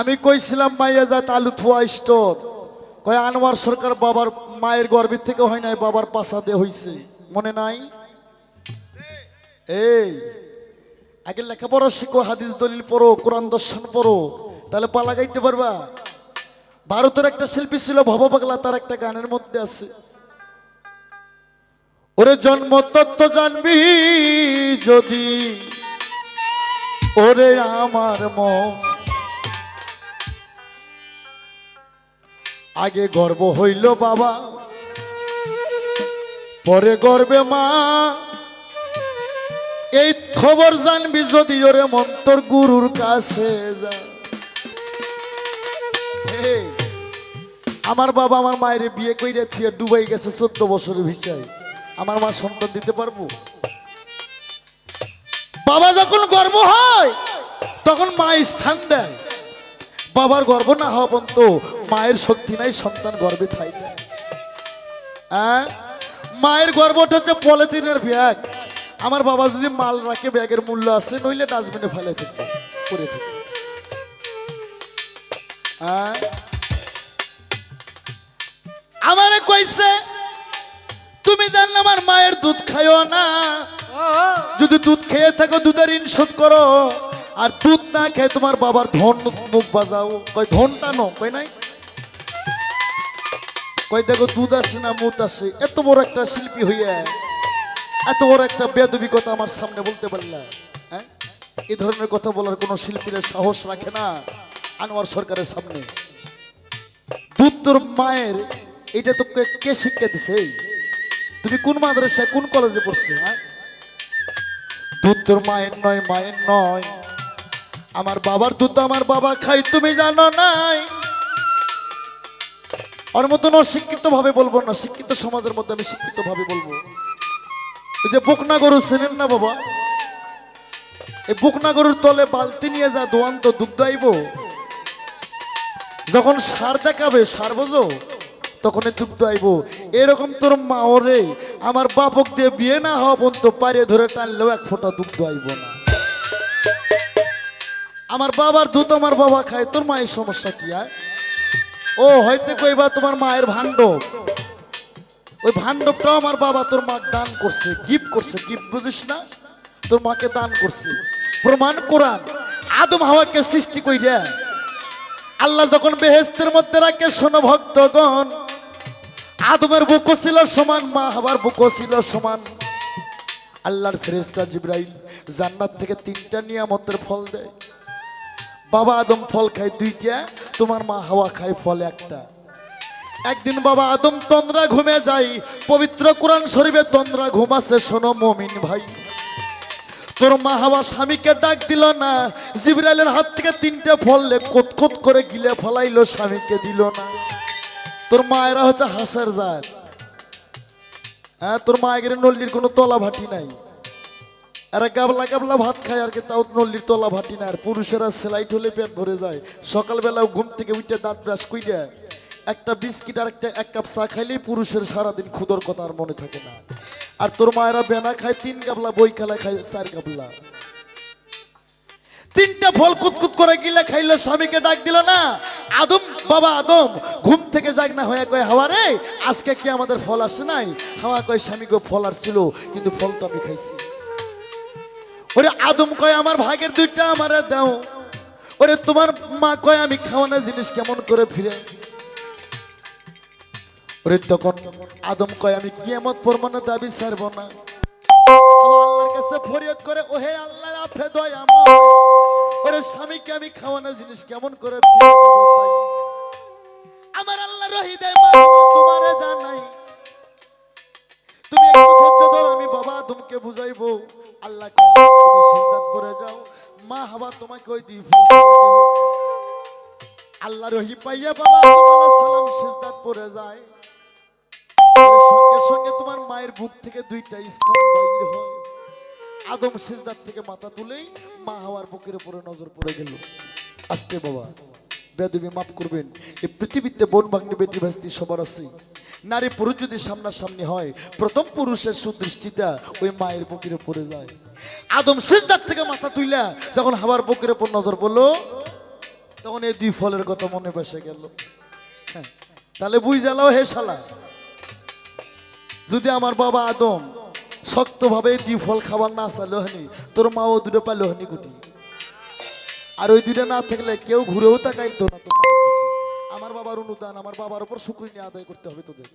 আমি কইছিলাম, মাইয়া জাত আলু থুয়া স্টোর। কয়, আনোয়ার সরকার বাবার মায়ের গর্ভের থেকে হয় নাই, বাবার পাশা দিয়ে হইছে। মনে নাই? এই, আগে লেখাপড়া শিখো, হাদিস দলিল পড়ো, কোরআন দর্শন পড়ো, তাহলে পালা গাইতে পারবা? ভারতের একটা শিল্পী ছিল, ভব পাগলা, তার একটা গানের মধ্যে আছে। ওরে জন্ম তত্ত্ব জানবি যদি, ওরে আমার মন আগে গর্ব হইল বাবা, পরে গর্বে মা। এই খবর জানবি যদি ওরে মন্তর গুরুর কাছে যা। আমার বাবা আমার মায়ের বিয়ে কইরে থিয়ে ডুবাই গেছে চোদ্দ বছরের ভিসায়। আমার মা সন্তান দিতে পারব? বাবা যখন গর্ব হয়, তখন মা স্থান দেয়। বাবার গর্ব না হওয়া পর্যন্ত মায়ের শক্তি নাই সন্তান গর্বে হ্যাঁ মায়ের গর্বটা হচ্ছে পলিথিনের ব্যাগ। আমার বাবা যদি মাল রাখে ব্যাগের মূল্য আছে নইলে ডাস্টবিনে ফেলে থাকবে পরে থাকবে হ্যাঁ আমারে কইছে তুমি জানলে আমার মায়ের দুধ খাইও না? যদি দুধ খেয়ে থাকো দুধের ঋণ শোধ করো। আর দুধ না খেয়ে তোমার বাবার ধন মুখ বাজাও। কই ধনটা নো কই নাই? কই দেখো দুধ আসে না মুখ আসে। এত বড় একটা শিল্পী হইয়া, এত বড় একটা বেদবি কথা আমার সামনে বলতে পারলা। হ্যাঁ? এই ধরনের কথা বলার কোনো শিল্পীরা সাহস রাখে না আনোয়ার সরকারের সামনে। দুধ তোর মায়ের এটা তো কে শিক্ষা দিছে? তুমি কোন মাদ্রাসায়, কোন কলেজে পড়ছো হ্যাঁ? দুধ তোর মায়ের নয় মায়ের নয়। আমার বাবার দুধ তো আমার বাবা খাই তুমি জানো নাই। ওর মতন অশিক্ষিত ভাবে বলব না, শিক্ষিত সমাজের মধ্যে আমি শিক্ষিত ভাবে বলব। এই যে বকনা গরু চেনেন না বাবা? এই বকনা গরুর তলে বালতি নিয়ে যা, দোয়ান্ত দুগ্ধ আইব যখন সার দেখাবে, সার বোঝো তখন দুগ্ধ আইব এরকম তোর মা ওরে আমার বাপক দিয়ে বিয়ে না হওয়া পর্যন্ত পারে ধরে টানলেও এক ফোঁটা দুগ্ধ আইব না। আমার বাবার দুধ আমার বাবা খায়, তোর মায়ের সমস্যা কি, হয়? ও, হয়তো কইবা তোমার মায়ের ভাণ্ডব। ওই ভাণ্ডবটাও আমার বাবা তোর মা দান করছে গিফট করছে গিফট বুঝিস না? তোর মাকে দান করছে। প্রমাণ কোরআন, আদম হাওয়াকে সৃষ্টি কইরা, আল্লাহ যখন বেহেস্তের মধ্যে রাখে, শোনো ভক্তগণ, আদমের বুকও ছিল সমান, মা হাবার বুকও ছিল সমান। আল্লাহর ফেরেস্তা জিব্রাইল জান্নাত থেকে তিনটা নিয়ামতের ফল দেয়। বাবা আদম ফল খায় দুইটা, তোমার মা হাওয়া খায় ফল একটা। একদিন বাবা আদম তন্দ্রা ঘুমে যাই পবিত্র কোরআন শরীফে তন্দ্রা ঘুমাছে শোনো মমিন ভাই। তোর মা হাওয়া স্বামীকে ডাক দিল না, জিবরাইলের হাত থেকে তিনটে ফল কোত করে গিলে ফলাইলো, স্বামীকে দিল না। তোর মায়েরা হচ্ছে হাসার জাত। হ্যাঁ তোর মায়ের নল্লির কোনো তলা ভাটি নাই। এরা গাবলা গাবলা ভাত খায় আর কি, তাও নল্লির তলা ভাটি না। আর পুরুষেরা সেলাই ঠলে পেট ভরে যায়। সকালবেলা ঘুম থেকে উঠে দাঁত ব্রাশ কইরা একটা বিস্কিট আর একটা এক কাপ চা খাইলেই পুরুষের সারাদিন খুদর কথা আর মনে থাকে না। আর তোর মায়েরা বেনা খায়, তিন গাবলা, বই খেলা খায়, চার গাবলা। তিনটা ফল কুতকুত করে গিলে খাইলো, স্বামীকে ডাক দিল না, আদম, বাবা আদম, ঘুম থেকে যাক না হয়ে কয়, হাওয়া রে, আজকে কি আমাদের ফল আসে নাই? হাওয়া কয়, স্বামী গো, ফল আসছিল, কিন্তু ফল তো আমি খাইছি। ওরে আদম কয়, আমার ভাগের দুইটা আমারে দাও। ওরে, তোমার মা কয়, আমি খাওয়ানো জিনিস কেমন করে ফিরে? ওরে, তখন আদম কয়, আমি কিয়ামত পরমানে দাবি ছাড়ব না। কাছে ওরে, স্বামীকে আমি খাওয়ানো জিনিস কেমন করে ফিরে আমার তুমি বাবা বুঝাইবো। আল্লাহ করে যাও। মা হাবা তোমাকে ওই ফল আল্লাহ রহি পাইয়া বাবা আলাইহিস সালাম সিজদাত পড়ে যায়। সঙ্গে সঙ্গে তোমার মায়ের বুক থেকে দুইটা স্তন বাইর হয়। আদম সিজদার থেকে মাথা তুলেই মা হাওয়ার বুকের উপরে নজর পড়ে গেল। আস্তে বাবা বেদবি মাফ করবেন। এই পৃথিবীতে বন ভাগ্নি বেটি ভাস্তি সবার আছে। নারী পুরুষ যদি সামনাসামনি হয় প্রথম পুরুষের সুদৃষ্টিটা ওই মায়ের বুকের উপরে যায়। আদম সিজদার থেকে মাথা তুইলা যখন হাওয়ার বুকের উপর নজর পড়ল তখন এই দুই ফলের কথা মনে বসে গেল। হ্যাঁ, তাহলে বুঝ জ্বালাও হে শালা যদি আমার বাবা আদম শক্তভাবে দুই ফল খাবার না চালো হনি তোর মাও দুটো পাইলো হনি গুটি আর ওই দুটো না থাকলে কেউ ঘুরেও তাকাইতো না। আমার বাবার অনুদান, আমার বাবার উপর শুক্রিয়া আদায় করতে হবে তোদের?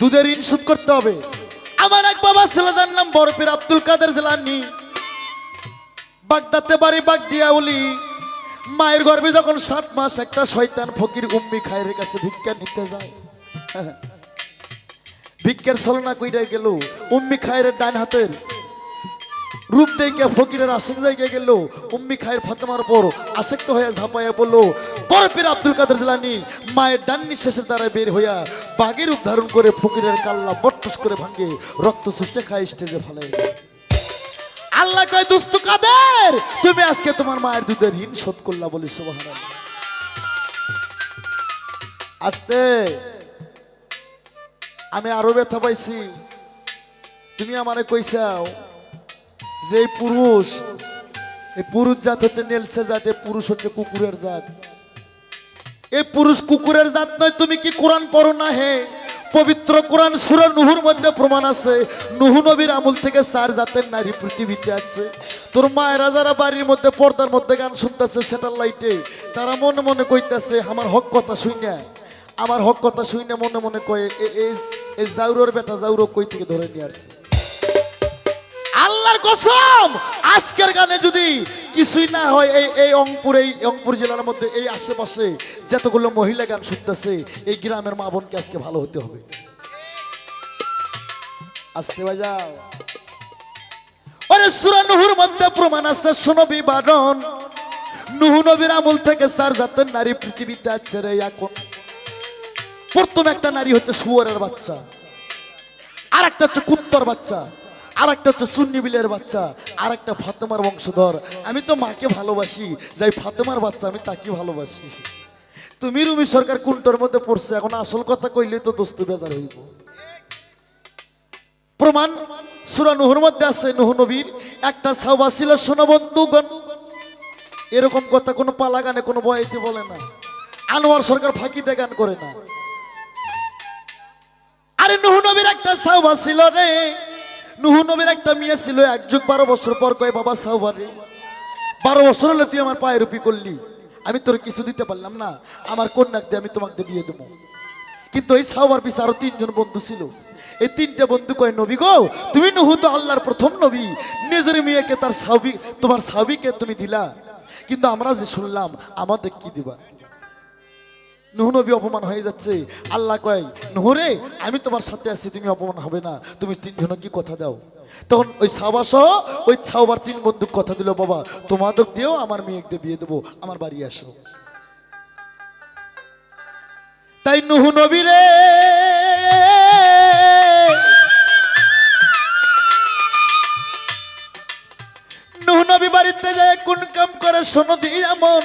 দুধের ঋণ শোধ করতে হবে। আমার এক বাবা ছেলে, যার নাম বরফের আব্দুল কাদের জেলানি। বাগদাতে বাড়ি বাগদিয়া বলি মায়ের গর্ভে যখন সাত মাস, একটা শয়তান ফকির উম্মি খায়ের কাছে ভিক্ষা নিতে যায়। ভিক্ষের ছলনা কইরা গেল, উম্মি খায়ের ডান হাতের রূপ দেখে ফকিরের আশেক জায়গায় গেল। উম্মি খায়ের ফাতেমার পর আশেক্ত হয়ে ঝাঁপাইয়া বলল বরফের আব্দুল কাদের জিলানি মায়ের ডান নিঃশ্বাসের দ্বারা বের হইয়া বাঘের রূপ ধারণ করে ফকিরের কাল্লা বট্টস করে ভাঙে রক্ত চুষে খায় স্টেজে ফেলে। আল্লাহ কয়, দুস্তু কাদের? তুমি আজকে তোমার মায়ের দুধের ঋণ শোধ করলা বলি, সুবহানাল্লাহ। আস্তে। আমি আরও ব্যথা পাইছি। তুমি আমারে কইছাও যে পুরুষ, এই পুরুষ জাত হচ্ছে নেলসে জাত, এই পুরুষ হচ্ছে কুকুরের জাত। এই পুরুষ কুকুরের জাত নয়, তুমি কি কোরআন পড়ো না হে? পবিত্র কোরআন সুরা নুহুর মধ্যে প্রমাণ আছে। নুহু নবীর আমল থেকে চার জাতের নারী পৃথিবীতে আছে। তোর মায়েরা যারা বাড়ির মধ্যে, পর্দার মধ্যে গান শুনতেছে স্যাটেলাইটে তারা মনে মনে কইতাছে, আমার হক কথা শুইনা আমার হক কথা শুইনা মনে মনে কয়ে এই- জাউরোর বেটা জাউরো কই থেকে ধরে নিয়ে আসছে? কসম, আজকের গানে যদি কিছুই না হয়, এই এই অংপুর এই অংপুর জেলার মধ্যে, এই আশেপাশে যতগুলো মহিলা গান শুনতেছে, এই গ্রামের মা বোনকে আজকে ভালো হতে হবে। আসতে বাজাও। ওরে সুরা নুহুর মধ্যে প্রমাণ আছে, শোনো বিবাদন। নুহু নবীর আমল থেকে চার জাতের নারী পৃথিবীতে আছে রে এখন। প্রথম একটা নারী হচ্ছে শুয়োরের বাচ্চা আর একটা হচ্ছে কুত্তর বাচ্চা। আর একটা হচ্ছে সুন্নিবিলের বাচ্চা আর একটা ফাতেমার বংশধর। আমি তো মাকে ভালোবাসি, যাই ফাতেমার বাচ্চা, আমি তাকে ভালোবাসি। তুমি রুমি সরকার কুন্টর মধ্যে পড়ছে, এখন আসল কথা কইলে তো দোস্ত বেজার হইব। প্রমাণ, সুরা নুহুর মধ্যে আছে, নুহু নবীর একটা সাওবা ছিল, শোনো বন্ধুগণ, এরকম কথা কোনো পালা গানে কোনো বয়াইতে বলে না। আনোয়ার সরকার ফাঁকিতে গান করে না। আরে নুহু নবীর একটা সাহবা ছিল রে নুহু নবীর একটা মেয়ে ছিল এক যুগ বারো বছর পর কয়, বাবা সাহবা রে বারো বছর হলে তুই আমার পায়ে রুপি করলি। আমি তোর কিছু দিতে পারলাম না। আমার কন্যাক দিয়ে আমি তোমাকে বিয়ে দেবো। কিন্তু এই সাহবার পিছনে আরও তিনজন বন্ধু ছিল। এই তিনটে বন্ধু কয়, নবী গো, তুমি নুহু তো আল্লাহর প্রথম নবী। নিজের মেয়েকে তার সাবি তোমার সাবিকে তুমি দিলা। কিন্তু আমরা যে শুনলাম, আমাদের কি দিবা? নুহু নবী অপমান হয়ে যাচ্ছে। আল্লাহ কয়, নুহরে, আমি তোমার সাথে আছি, তুমি অপমান হবে না। তুমি তিনজন কি কথা দাও? তখন ওই সহ ওই ছাওবার তিন বন্ধু কথা দিল, বাবা, তোমাদের দিয়েও আমার মেয়েকে বিয়ে দেবো, আমার বাড়ি আসো। তাই নুহু নবী রে নুহু নবী বাড়িতে যায়, কোন কাম করে শোনো দিয়ে এমন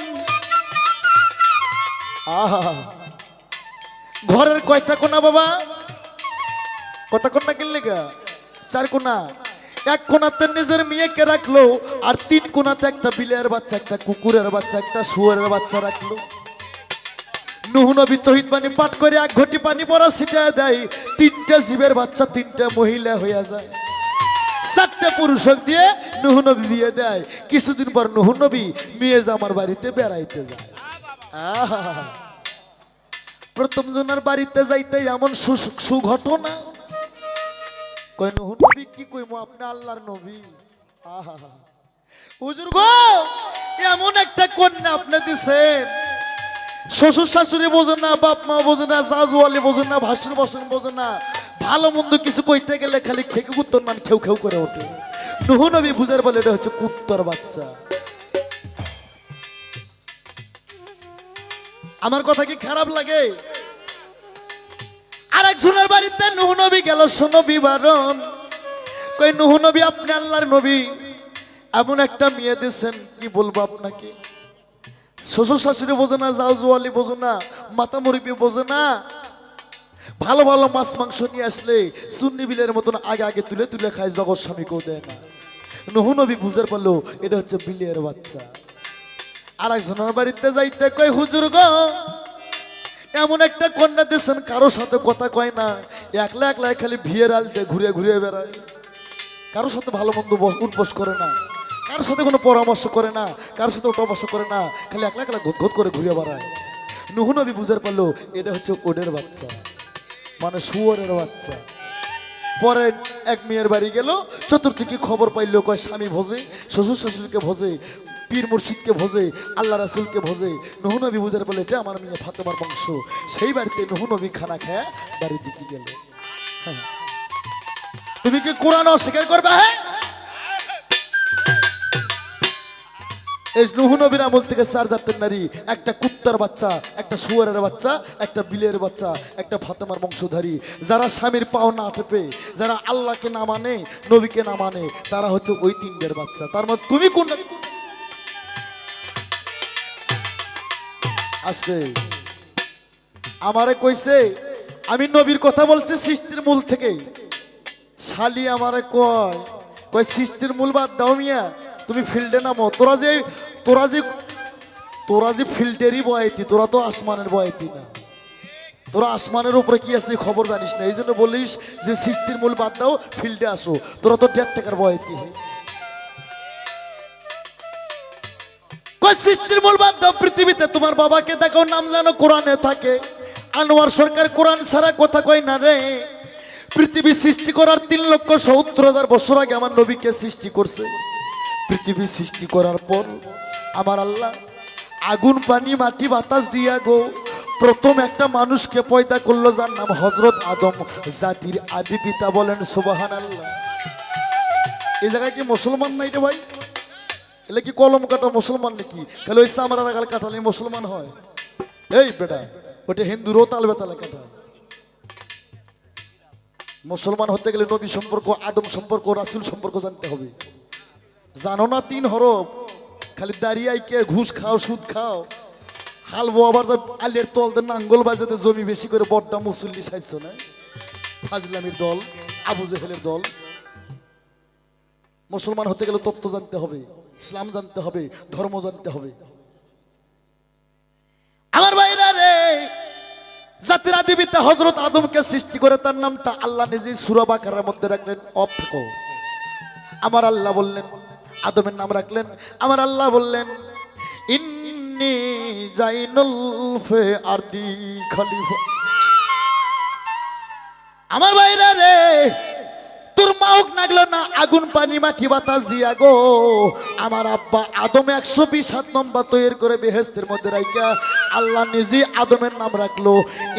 ঘরের কয়টা কোনা বাবা? কটা কোনা কিনলে গা? চার কোনা। এক কোনাতে নিজের মেয়েকে রাখল আর তিন কোনাতে একটা বিলের বাচ্চা, একটা কুকুরের বাচ্চা, একটা শুয়ারের বাচ্চা রাখল। নুহু নবী তহিদ পানি পাঠ করে এক ঘটি পানি পরা দেয়। তিনটা জীবের বাচ্চা, তিনটা মহিলা যায়। চারটে পুরুষক দিয়ে নুহনবী বিয়ে দেয়। কিছুদিন পর নুহু নবী মেয়ে জামার বাড়িতে বেড়াইতে যায়। প্রথম জনের বাড়িতে যাইতে এমন সুঘটনা? কই নুহু নবী কি কইমু? আপনি আল্লাহর নবী। হুজুর গো, এমন একটা কন্যা আপনি দিছেন। শ্বশুর শাশুড়ি বোঝে না, বাপ মা বোঝে না জাজুয়ালি বোঝে না, ভাসুর বসন বোঝে না। ভালো মন্দ কিছু কইতে গেলে খালি খেকে কুত্তর মান খেউ খেউ করে ওঠে। নুহু নবী বুঝার বলে এটা হচ্ছে কুত্তর বাচ্চা। আমার কথা কি খারাপ লাগে? আর একজনের বাড়িতে নুহু নবী গেল, শোনো বিবরণ। কই, নুহু নবী, আপনি আল্লাহর নবী। এমন একটা মেয়ে দিয়েছেন, কি বলব আপনাকে? শ্বশুর শাশুড়ি বোঝে না যাও জোয়ালি বোঝে না, মাতা মুরগি বোঝে না। ভালো ভালো মাছ, মাংস নিয়ে আসলে সুন্নি বিলের মতন আগে আগে তুলে তুলে খায়, জগৎ স্বামীকেও দেয় না। নহু নবী বুঝার পারল, এটা হচ্ছে বিলের বাচ্চা। আর একজনের বাড়িতে যাইতে কয়, হুজুর গো, এমন একটা কন্যা দিয়েছেন কারোর সাথে কথা কয় না। একলা একলা খালি ভিয়ের আলতে ঘুরে ঘুরে বেড়ায়। কারোর সাথে ভালো মন্দ উঠবস করে না। কারোর সাথে কোনো পরামর্শ করে না। কারোর সাথে উঠবস করে না। খালি একলা একলা ঘুত ঘুত করে ঘুরে বেড়ায়। নুহু নবী বুঝার পারল, এটা হচ্ছে ওডের বাচ্চা। মানে শুয়োরের বাচ্চা। পরে এক মেয়ের বাড়ি গেল, চতুর্দিকে খবর পাইলো, কয়, স্বামী ভোজে, শ্বশুর শাশুড়িকে ভোজে। পীর মুর্শিদকে ভোজে, আল্লাহ রাসুলকে ভোজে। নহু নবী বুঝার বলে, এটা আমার মেয়ে ফাতেমার বংশ সেই বাড়িতে নহু নবী খানা খায় বাড়ির দিকে গেল। হ্যাঁ। তুমি কি কোরআন অস্বীকার করবে? হ্যাঁ। এই নুহু নবীর আমল থেকে চার জাতের নারী, একটা কুত্তার বাচ্চা, একটা শুয়ারের বাচ্চা, একটা বিলের বাচ্চা, একটা ফাতেমার বংশধারী যারা স্বামীর পাও না টেপে যারা আল্লাহকে না মানে নবীকে না মানে তারা হচ্ছে ওই তিনটের বাচ্চা। তার মধ্যে তুমি কোন আসতে আমারে কইছে, আমি নবীর কথা বলছি সৃষ্টির মূল থেকে শালি আমারে কয় কয়, সৃষ্টির মূল বাদ দাও মিয়া, তুমি ফিল্ডে নামো। তোরা যে তোরা যে তোরা যে ফিল্ডেরই বয়াতি, তোরা তো আসমানের বয়াতি না। তোরা আসমানের উপরে কি আছে খবর জানিস না? এই জন্য বলিস যে, সৃষ্টির মূল বাদ দাও, ফিল্ডে আসো। তোরা তো দেড় টাকার বয়াতি। সৃষ্টির মূল দাও পৃথিবীতে? তোমার বাবাকে দেখো, নাম জানো কোরআনে থাকে। আনোয়ার সরকার কোরআন ছাড়া কথা কয় না রে। পৃথিবী সৃষ্টি করার তিন লক্ষ সত্তর হাজার বছর আগে আমার নবীকে সৃষ্টি করছে? পৃথিবী সৃষ্টি করার পর আমার আল্লাহ আগুন, পানি, মাটি, বাতাস দিয়া গো, প্রথম একটা মানুষকে পয়দা করল যার নাম হজরত আদম। জাতির আদি পিতা বলেন সুবাহান আল্লাহ এই জায়গায় কি মুসলমান নাই রে ভাই? এলে কি কলম কাটা মুসলমান নাকি? তাহলে ওই সামরা রাখাল কাটালে মুসলমান হয়। এই বেটা, ওটা হিন্দুরও তাল বেতালে কাটা। মুসলমান হতে গেলে নবী সম্পর্ক, আদম সম্পর্ক, রাসুল সম্পর্ক জানতে হবে। জানো না তিন হরফ? খালি দাঁড়িয়ে কে ঘুষ খাও, সুদ খাও। হালবো আবার আলের তলতে নাঙ্গল বাজাতে জমি বেশি করে বড্ডা মুসল্লি সাইছ না? ফাজলামির দল, আবু জেহেলের দল। মুসলমান হতে গেলে তত্ত্ব জানতে হবে। ইসলাম জানতে হবে, ধর্ম জানতে হবে। আমার ভাইরা রে, জাতির আদিবিতে হজরত আদমকে সৃষ্টি করে তার নামটা আল্লাহ নিজে সুরাবাকারের মধ্যে রাখলেন, অফ থেকো আমার আল্লাহ বললেন, আদমের নাম রাখলেন, আমার আল্লাহ বললেন, ইন্নি জাইনুল ফে আরদি খলিফা। আমার ভাইরা রে তোর মাওক নাগলো না আগুন, পানি, মাটি, বাতাস দিয়া গো। আমার আব্বা আদমে একশো বিশ সাত নম্বর তৈরি করে বেহেস্তের মধ্যে রাইকা আল্লাহ নিজে আদমের নাম রাখল।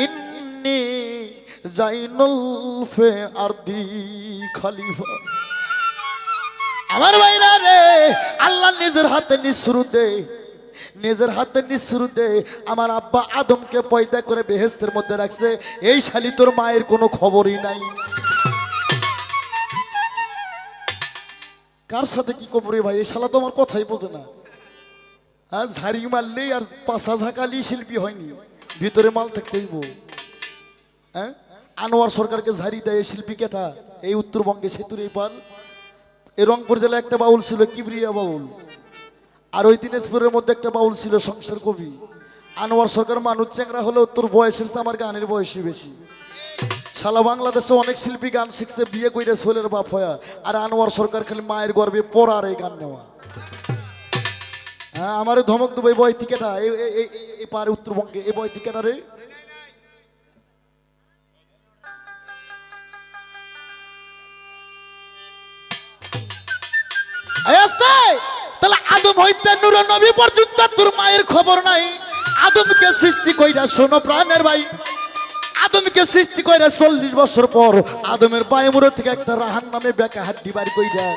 ইন্নি জাইনুল ফে আরদি খলিফা। আমার ভাইরা রে, আল্লাহ নিজের হাতে নিঃশ্রুতে নিজের হাতে নিঃশ্রুতে আমার আব্বা আদমকে পয়দা করে বেহেস্তের মধ্যে রাখছে। এই শালি তোর মায়ের কোনো খবরই নাই। কার সাথে কি কবরে ভাই? এই শালা তো আমার কথাই বোঝে না। হ্যাঁ ঝাড়ি মারলেই আর পাশা ঝাঁকালি শিল্পী হয়নি। ভিতরে মাল থাকতেই হ্যাঁ? আনোয়ার সরকারকে ঝাড়ি দেয় শিল্পী কেটা। এই উত্তরবঙ্গে সেতুর এই পার। এই রংপুর জেলায় একটা বাউল ছিল, কিবরিয়া বাউল। আর ওই দিনাজপুরের মধ্যে একটা বাউল ছিল, সংসার কবি। আনোয়ার সরকার মানুষ চ্যাংরা হলেও তোর বয়সের আমার গানের বয়সই বেশি। সালা বাংলাদেশে অনেক শিল্পী গান শিখছে, বিয়ে কইরে ছোলের বাপ হয়া। আর আনোয়ার সরকার খালি মায়ের গর্বে পড়ার এই গান নেওয়া। হ্যাঁ আমার ধমক দেবো, এই বয় টিকেটা এই পারে উত্তরবঙ্গে, এই বয় টিকেটা রে। আদম আদমকে সৃষ্টি কইরা শোনো প্রাণের ভাই। আদমকে সৃষ্টি কইরা চল্লিশ বছর পর আদমের বায়ুমুড়ো থেকে একটা রাহান নামে বেকা হাড্ডি বাড়ি কইরা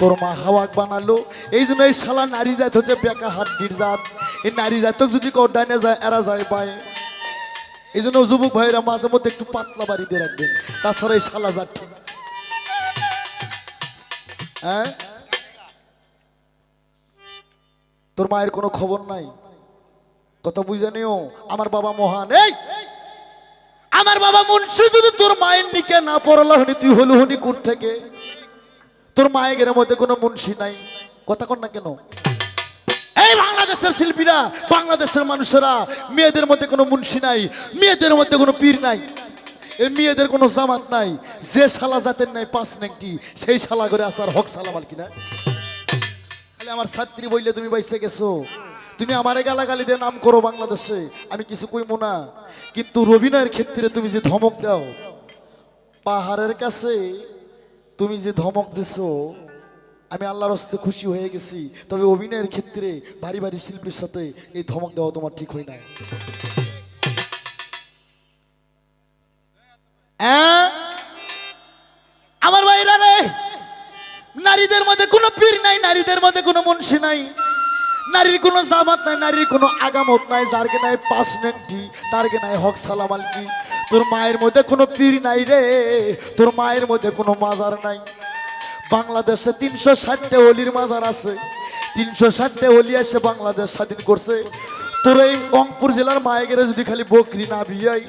তোর মা হাওয়াক বানালো। এই জন্য এই শালা নারী জাত হচ্ছে বেকা হাড্ডির জাত। এই নারী জাতক যদি কেউ ডাইনে যায়, এরা যায় পায় এই জন্য যুবক ভাইরা মাঝে মধ্যে একটু পাতলা বাড়ি দিয়ে রাখবেন। তাছাড়া এই শালা জাত ঠিক হ্যাঁ? তোর মায়ের কোনো খবর নাই? কথা বুঝে নিও। আমার বাবা মহান। এই! আমার বাবা মুন্সি, যদি তোর মায়ের নিকে না পড়লা হনি তুই হলু হনি কুর থেকে? তোর মায়ের মধ্যে কোনো মুন্সি নাই। কথা কর না কেন? এই বাংলাদেশের শিল্পীরা, বাংলাদেশের মানুষেরা, মেয়েদের মধ্যে কোনো মুন্সি নাই, মেয়েদের মধ্যে কোনো পীর নাই, এই মেয়েদের কোনো জামাত নাই, যে শালা জাতের নাই, পাঁচ নেংটি সেই শালা করে আসার হক সালাম আর কিনা খালি আমার ছাত্রী বললে তুমি বাইসে গেছো। তুমি আমারে গালাগালি দিয়ে নাম করো বাংলাদেশে, আমি কিছু কইমো না। কিন্তু রবিনয়ের ক্ষেত্রে তুমি যে ধমক দাও, পাহাড়ের কাছে তুমি যে ধমক দিছো, আমি আল্লাহর হস্তে খুশি হয়ে গেছি। তবে অভিনয়ের ক্ষেত্রে ভারী ভারী শিল্পীর সাথে এই ধমক দেওয়া তোমার ঠিক হয় না? আমার ভাইরা নারীদের মধ্যে কোনো পীর নাই, নারীদের মধ্যে কোনো মুন্সি নাই। নারীর কোনো জামাত নাই, নারীর কোনো আগামত নাই যারকে নাই পাঁচ তার তারকে নাই হক সালাম আলকি তোর মায়ের মধ্যে কোনো পীর নাই রে, তোর মায়ের মধ্যে কোনো মাজার নাই। বাংলাদেশে তিনশো ষাটটা অলির মাজার আছে, তিনশো ষাটটা অলি এসে বাংলাদেশ স্বাধীন করছে। তোর এই রংপুর জেলার মায়েগেরে যদি খালি বকরি না বিয়াই,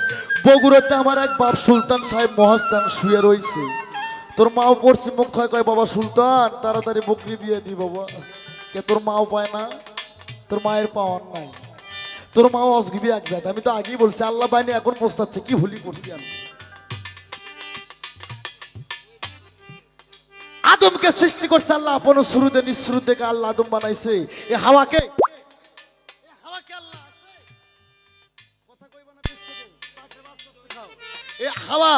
বগুড়াতে আমার এক বাপ সুলতান সাহেব মহাস্তান শুয়ে রয়েছে তোর মাও পড়ছি মুখ কয় বাবা সুলতান, তাড়াতাড়ি বকরি বিয়ে দি বাবা। কে তোর মাও পায় না? তোর মায়ের পাওয়ার নাই। তোর মাও অসগিবি এক জাত। আমি তো আগেই বলছি, আল্লাহ বাইনি এখন পোস্তাচ্ছে কি ভুলি করছি আমি? আদমকে সৃষ্টি করছে আল্লাহ, আপন শুরুতে নিঃশুরু থেকে আল্লাহ আদম বানাইছে। এ হাওয়াকে? হাওয়া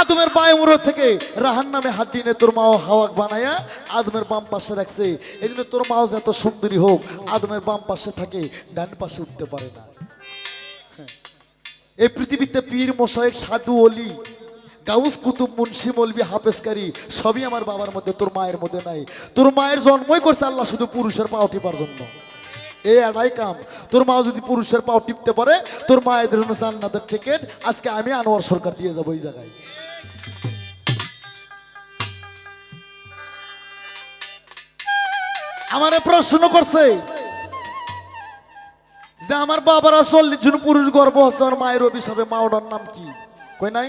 আদমের বায়ুমুর থেকে রাহার নামে হাত দিয়ে তোর মাও হাওয়াক বানায়া আদমের বাম পাশে রাখছে। এই জন্য তোর মাও যত সুন্দরী হোক, আদমের বাম পাশে থাকে, ডান পাশে উঠতে পারে না। এই পৃথিবীতে পীর মোশায়েক সাধু, অলি, গাউস, কুতুব, মুন্সি মলবি হাফেজকারী, সবই আমার বাবার মধ্যে, তোর মায়ের মধ্যে নাই। তোর মায়ের জন্মই করছে আল্লাহ শুধু পুরুষের পাও টিপার জন্য। এই এটাই কাম। তোর মা যদি পুরুষের পাও টিপতে পারে, তোর মায়ের জন্য জান্নাতের টিকিট আজকে আমি আনোয়ার সরকার দিয়ে যাব এই জায়গায়। আমারে প্রশ্ন করছে যে আমার বাবারা চল্লিশ জন পুরুষ গর্ব হচ্ছে আর মায়ের অভিশাপে মা ওটার নাম কি? কই নাই?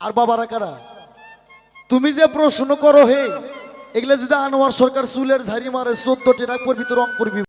আর বাবারা কারা? তুমি যে প্রশ্ন করো হে, এগুলা যদি আনোয়ার সরকার চুলের ঝাড়ি মারে, চোদ্দটি রাখবর ভিতরে রংপুর